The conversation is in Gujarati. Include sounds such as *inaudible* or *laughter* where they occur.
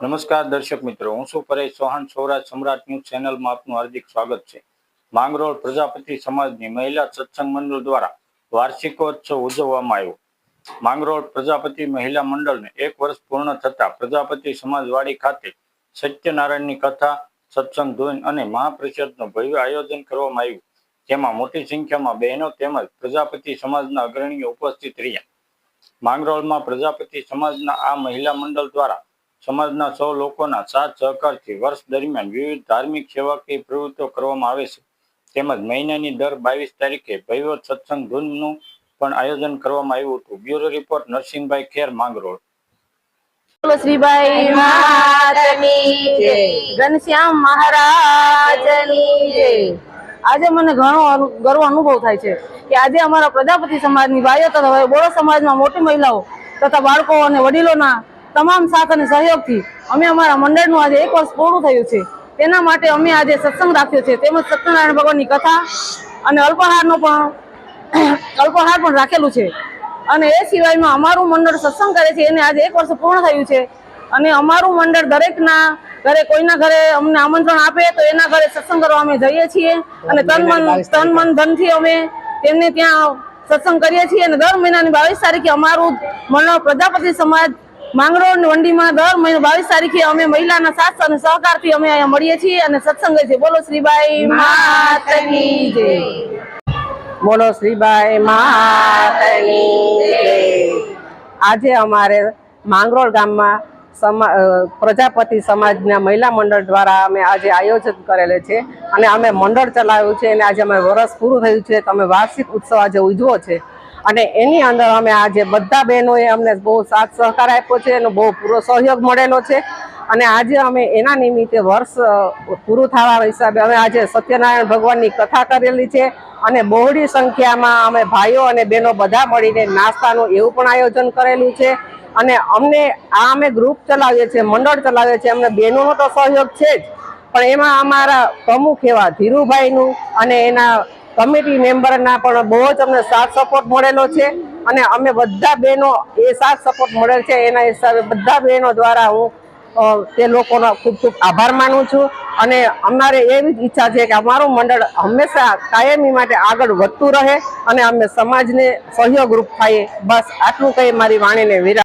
નમસ્કાર દર્શક મિત્રો, હું છું પરેશ ચૌહાણ, સૌરાષ્ટ્ર સમ્રાટ ન્યૂઝ ચેનલમાં આપનું હાર્દિક સ્વાગત છે. માંગરોળ પ્રજાપતિ સમાજની મહિલા સત્સંગ મંડળ દ્વારા વાર્ષિકોત્સવ ઉજવવામાં આવ્યો. માંગરોળ પ્રજાપતિ મહિલા મંડળને એક વર્ષ પૂર્ણ થતા પ્રજાપતિ સમાજવાડી ખાતે સત્યનારાયણની કથા, સત્સંગ ધૂન અને મહાપરિષદનું ભવ્ય આયોજન કરવામાં આવ્યું. જેમાં મોટી સંખ્યામાં બહેનો તેમજ પ્રજાપતિ સમાજના અગ્રણીઓ ઉપસ્થિત રહ્યા. માંગરોળમાં પ્રજાપતિ સમાજના આ મહિલા મંડળ દ્વારા સમાજના સૌ લોકોના સાથ સહકારથી વર્ષ દરમિયાન વિવિધ ધાર્મિક સેવાકીય પ્રવૃત્તિઓ કરવામાં આવે છે. તેમજ મહિનાની દર બાવીસ તારીખે ભવ્ય સત્સંગ ધૂનનું પણ આયોજન કરવામાં આવ્યું હતું. Bureau report, Narsinhbhai Kher, Mangrol. આજે મને ગર્વ અનુભવ થાય છે કે આજે અમારા પ્રજાપતિ સમાજની ભાઈઓ તથા બોડો સમાજમાં મોટી મહિલાઓ તથા બાળકો અને વડીલોના તમામ સાથ અને સહયોગથી અમે અમારા મંડળનું આજે એક વર્ષ પૂરું થયું છે. તેના માટે અમે આજે સત્સંગ રાખ્યો છે. તેમજ સત્યનારાયણ ભગવાનની કથા અને અલ્પહારનો પણ *coughs* અલ્પહાર પણ રાખેલું છે. અને એ સિવાયમાં અમારું મંડળ સત્સંગ કરે છે. એને આજે એક વર્ષ પૂર્ણ થયું છે. અને અમારું મંડળ દરેકના ઘરે કોઈના ઘરે અમને આમંત્રણ આપે તો એના ઘરે સત્સંગ કરવા અમે જઈએ છીએ. અને તન મન તન મન, ધનથી અમે તેમને ત્યાં સત્સંગ કરીએ છીએ. અને દર મહિનાની બાવીસ તારીખે અમારું મંડળ પ્રજાપતિ સમાજ માંગરોળ વંડીમાં દર મહિને બાવીસ તારીખે અમે મહિલાના સાથ અને સહકારથી અમે અહીંયા મળીએ છીએ અને સત્સંગ છે બોલો શ્રીબાઈ જય. બોલો શ્રીબાઈ માતની આજે અમારે માંગરોળ ગામમાં સમા પ્રજાપતિ સમાજના મહિલા મંડળ દ્વારા અમે આજે આયોજન કરેલે છે અને અમે મંડળ ચલાવ્યું છે અને આજે અમે વરસ પૂરું થયું છે. તો અમે વાર્ષિક ઉત્સવ આજે ઉજવો છે. અને એની અંદર અમે આજે બધા બહેનોએ અમને બહુ સાથ સહકાર આપ્યો છે, એનો બહુ પૂરો સહયોગ મળેલો છે. અને આજે અમે એના નિમિત્તે વર્ષ પૂરું થવા હિસાબે અમે આજે સત્યનારાયણ ભગવાનની કથા કરેલી છે અને બહોળી સંખ્યામાં અમે ભાઈઓ અને બહેનો બધા મળીને નાસ્તાનું એવું પણ આયોજન કરેલું છે. અને અમને, આ અમે ગ્રુપ ચલાવીએ છીએ, મંડળ ચલાવીએ છીએ, અમને બહેનોનો તો સહયોગ છે જ. પણ એમાં અમારા પ્રમુખ એવા ધીરુભાઈનું અને એના કમિટી મેમ્બરના પણ બહુ જ અમને સાથ સપોર્ટ મળેલો છે અને અમે બધા બહેનો એ સાથ સપોર્ટ મળેલ છે. એના હિસાબે બધા બહેનો દ્વારા હું તે લોકોનો ખૂબ ખૂબ આભાર માનું છું. અને અમારે એવી જ ઈચ્છા છે કે અમારું મંડળ હંમેશા કાયમી માટે આગળ વધતું રહે અને અમે સમાજને સહયોગરૂપ થાય. બસ આટલું કહી મારી વાણીને વિરામ.